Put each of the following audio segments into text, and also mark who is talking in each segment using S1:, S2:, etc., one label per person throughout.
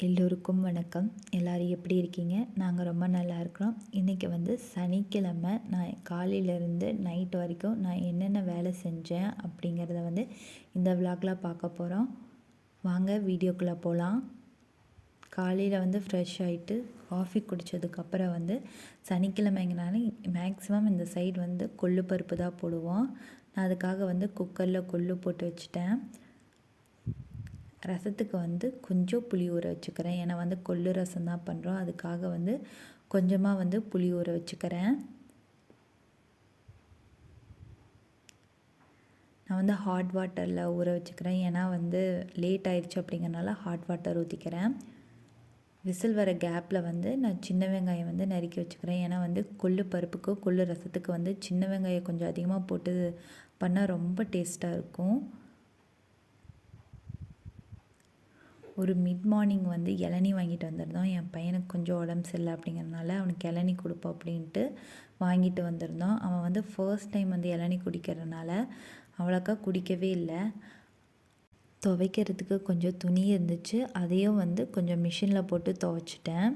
S1: எல்லோருக்கும் வணக்கம். எல்லோரும் எப்படி இருக்கீங்க? நாங்கள் ரொம்ப நல்லா இருக்கிறோம். இன்றைக்கி வந்து சனிக்கிழமை. நான் காலையிலேருந்து நைட் வரைக்கும் நான் என்னென்ன வேலை செஞ்சேன் அப்படிங்கிறத வந்து இந்த விளாக்ல பார்க்க போகிறோம் வாங்க வீடியோக்குள்ளே போகலாம் காலையில் வந்து ஃப்ரெஷ் ஆகிட்டு காஃபி குடித்ததுக்கப்புறம் வந்து சனிக்கிழமைங்கனால மேக்ஸிமம் இந்த சைடு வந்து கொள்ளு பருப்பு தான் போடுவோம். நான் அதுக்காக வந்து குக்கரில் கொள்ளு போட்டு வச்சுட்டேன். ரசத்துக்கு வந்து கொஞ்சம் புளி ஊற வச்சுக்கிறேன். ஏன்னா வந்து கொள்ளு ரசம் தான் பண்ணுறோம் அதுக்காக வந்து கொஞ்சமாக வந்து புளி ஊற வச்சுக்கிறேன். நான் வந்து ஹாட் வாட்டரில் ஊற வச்சுக்கிறேன். ஏன்னா வந்து லேட் ஆயிடுச்சு அப்படிங்கிறனால ஹாட் வாட்டர் ஊற்றிக்கிறேன் விசில் வர கேப்பில் வந்து நான் சின்ன வெங்காயம் வந்து நறுக்கி வச்சுக்கிறேன். ஏன்னா வந்து கொள்ளு பருப்புக்கு கொள்ளு ரசத்துக்கு வந்து சின்ன வெங்காயம் கொஞ்சம் அதிகமாக போட்டு பண்ணால் ரொம்ப டேஸ்ட்டாக இருக்கும். ஒரு மிட் மார்னிங் வந்து இளநி வாங்கிட்டு வந்திருந்தோம். என் பையனுக்கு கொஞ்சம் உடம்பு சரியில்லை அப்படிங்கிறதுனால அவனுக்கு இளநி கொடுப்போம் அப்படின்ட்டு வாங்கிட்டு வந்திருந்தோம். அவன் வந்து ஃபர்ஸ்ட் டைம் வந்து இளநி குடிக்கிறதுனால அவ்வளோக்கா குடிக்கவே இல்லை. துவைக்கிறதுக்கு கொஞ்சம் துணி இருந்துச்சு. அதையும் வந்து கொஞ்சம் மிஷினில் போட்டு துவைச்சிட்டேன்.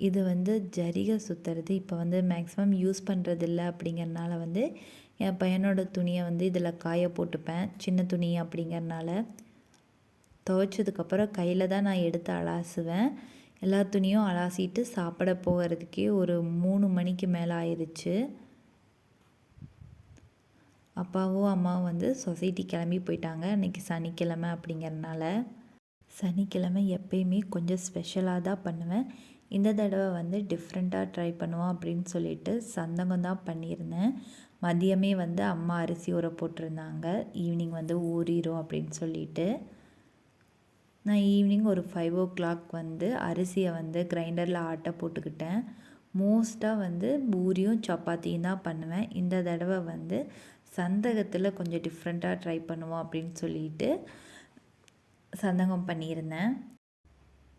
S1: இது வந்து ஜரிகை சுற்றுறது இப்போ வந்து மேக்ஸிமம் யூஸ் பண்ணுறதில்ல அப்படிங்கிறனால வந்து என் பையனோட துணியை வந்து இதில் காய போட்டுப்பேன். சின்ன துணி அப்படிங்கிறனால. துவைச்சதுக்கப்புறம் கையில் தான் நான் எடுத்து அலாசுவேன். எல்லா துணியும் அலாசிட்டு சாப்பிட போகிறதுக்கே ஒரு மூணு மணிக்கு மேலே ஆயிடுச்சு அப்பாவும் அம்மாவும் வந்து சொசைட்டி கிளம்பி போயிட்டாங்க. இன்றைக்கி சனிக்கிழமை அப்படிங்கிறனால. சனிக்கிழமை எப்பயுமே கொஞ்சம் ஸ்பெஷலாக தான் பண்ணுவேன். இந்த தடவை வந்து டிஃப்ரெண்ட்டாக ட்ரை பண்ணுவோம் அப்படின்னு சொல்லிட்டு சந்தகம் தான் பண்ணியிருந்தேன். மதியமே வந்து அம்மா அரிசி ஊற போட்டிருந்தாங்க. ஈவினிங் வந்து ஊறிடும் அப்படின்னு சொல்லிட்டு. நான் ஈவினிங் ஒரு ஃபைவ் ஓ கிளாக் வந்து அரிசியை வந்து கிரைண்டரில் ஆட்ட போட்டுக்கிட்டேன். மோஸ்ட்டாக வந்து பூரியும் சப்பாத்தியும் தான் பண்ணுவேன். இந்த தடவை வந்து சந்தகத்தில் கொஞ்சம் டிஃப்ரெண்ட்டாக ட்ரை பண்ணுவோம் அப்படின்னு சொல்லிட்டு சந்தகம் பண்ணியிருந்தேன்.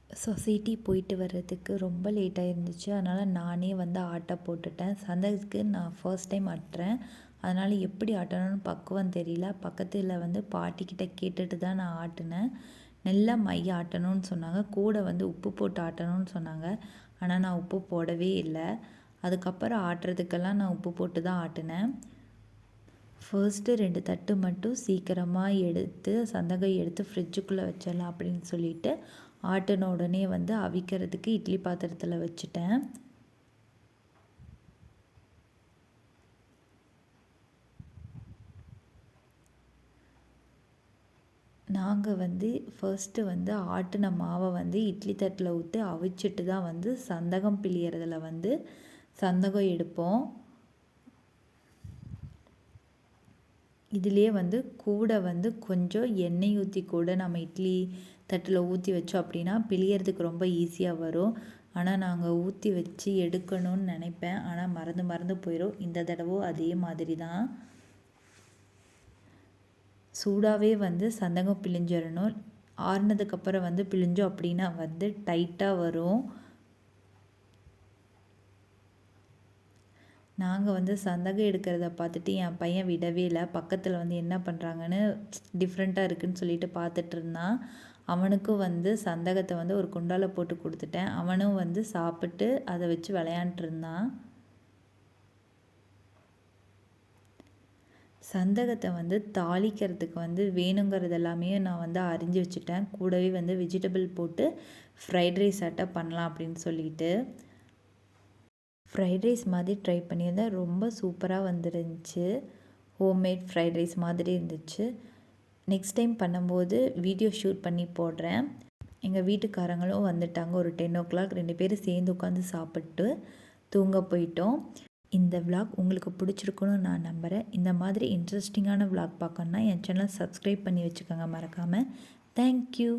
S1: சொசைட்டி போயிட்டு வர்றதுக்கு ரொம்ப லேட்டாக இருந்துச்சு அதனால் நானே வந்து ஆட்டை போட்டுட்டேன். சந்தைக்கு நான் ஃபர்ஸ்ட் டைம் ஆட்டுறேன். அதனால் எப்படி ஆட்டணும்னு பக்குவம் தெரியல. பக்கத்தில் வந்து பாட்டிக்கிட்ட கேட்டுட்டு தான் நான் ஆட்டினேன். நல்லா மைய ஆட்டணும்னு சொன்னாங்க. கூட வந்து உப்பு போட்டு ஆட்டணும்னு சொன்னாங்க. ஆனால் நான் உப்பு போடவே இல்லை. அதுக்கப்புறம் ஆட்டுறதுக்கெல்லாம் நான் உப்பு போட்டு தான் ஆட்டினேன். ஃபர்ஸ்ட்டு ரெண்டு தட்டு மட்டும் சீக்கிரமாக எடுத்து சந்தகை எடுத்து ஃப்ரிட்ஜுக்குள்ளே வச்சிடலாம் அப்படின்னு சொல்லிட்டு ஆட்டின உடனே வந்து அவிக்கிறதுக்கு இட்லி பாத்திரத்தில் வச்சுட்டேன். நாங்கள் வந்து ஃபர்ஸ்ட்டு வந்து ஆட்டின மாவை வந்து இட்லி தட்டில் ஊற்றி அவிச்சிட்டு தான் வந்து சந்தகம் பிழியறதில் வந்து சந்தகம் எடுப்போம். இதிலே வந்து கூட வந்து கொஞ்சம் எண்ணெய் ஊற்றி கூட நம்ம இட்லி தட்டில் ஊற்றி வச்சோம் அப்படின்னா பிழியறதுக்கு ரொம்ப ஈஸியாக வரும். ஆனால் நாங்கள் ஊற்றி வச்சு எடுக்கணும்னு நினைப்பேன். ஆனால் மறந்து மறந்து போயிடும் இந்த தடவை அதே மாதிரி தான். சூடாகவே வந்து சந்தகம் பிழிஞ்சிடணும் ஆறுனதுக்கப்புறம் வந்து பிழிஞ்சோம் அப்படின்னா வந்து டைட்டாக வரும். நாங்கள் வந்து சந்தகம் எடுக்கிறத பார்த்துட்டு என் பையன் விடவே இல்லை. பக்கத்தில் வந்து என்ன பண்ணுறாங்கன்னு டிஃப்ரெண்ட்டாக இருக்குதுன்னு சொல்லிட்டு பார்த்துட்டு இருந்தான். அவனுக்கும் வந்து சந்தகத்தை வந்து ஒரு குண்டால போட்டு கொடுத்துட்டேன். அவனும் வந்து சாப்பிட்டு அதை வச்சு விளையாண்டுருந்தான் சந்தகத்தை வந்து தாளிக்கிறதுக்கு வந்து வேணுங்கிறது எல்லாமே நான் வந்து அரிஞ்சு வச்சுட்டேன். கூடவே வந்து வெஜிடபிள் போட்டு ஃப்ரைட் ரைஸ் அட்டை பண்ணலாம் அப்படின்னு சொல்லிட்டு. ஃப்ரைட் ரைஸ் மாதிரி ட்ரை பண்ணியிருந்தேன். ரொம்ப சூப்பராக வந்துருந்துச்சு. ஹோம்மேட் ஃப்ரைட் ரைஸ் மாதிரி இருந்துச்சு. நெக்ஸ்ட் டைம் பண்ணும்போது வீடியோ ஷூட் பண்ணி போடுறேன். எங்கள் வீட்டுக்காரங்களும் வந்துட்டாங்க. ஒரு டென் ஓ கிளாக் ரெண்டு பேரும் சேர்ந்து உட்காந்து சாப்பிட்டு தூங்க போயிட்டோம். இந்த விளாக் உங்களுக்கு பிடிச்சிருக்குன்னு நான் நம்புகிறேன் இந்த மாதிரி இன்ட்ரெஸ்டிங்கான விளாக் பார்க்கணுன்னா என் சேனல் சப்ஸ்கிரைப் பண்ணி வச்சுக்கோங்க மறக்காமல் தேங்க்யூ